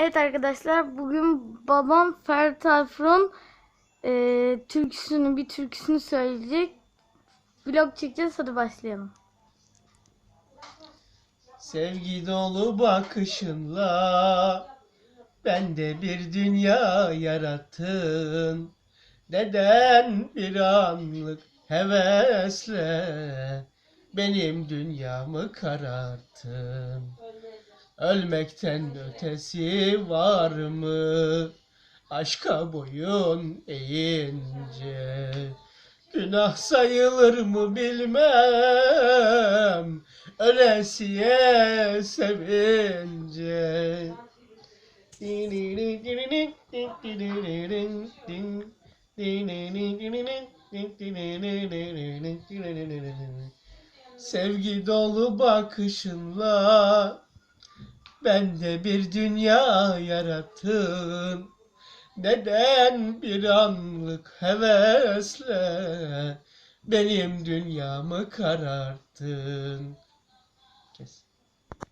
Evet arkadaşlar bugün babam Ferdi Tayfur'un e, türküsünü bir türküsünü söyleyecek. Vlog çekeceğiz hadi başlayalım. Sevgi dolu bakışınla bende bir dünya yarattın. Neden bir anlık hevesle benim dünyamı kararttın? Ölmekten ötesi var mı? Aşka boyun eğince Günah sayılır mı bilmem Ölesiye sevince Sevgi dolu bakışınla Bende bir dünya yarattın Neden bir anlık hevesle Benim dünyamı kararttın Kes.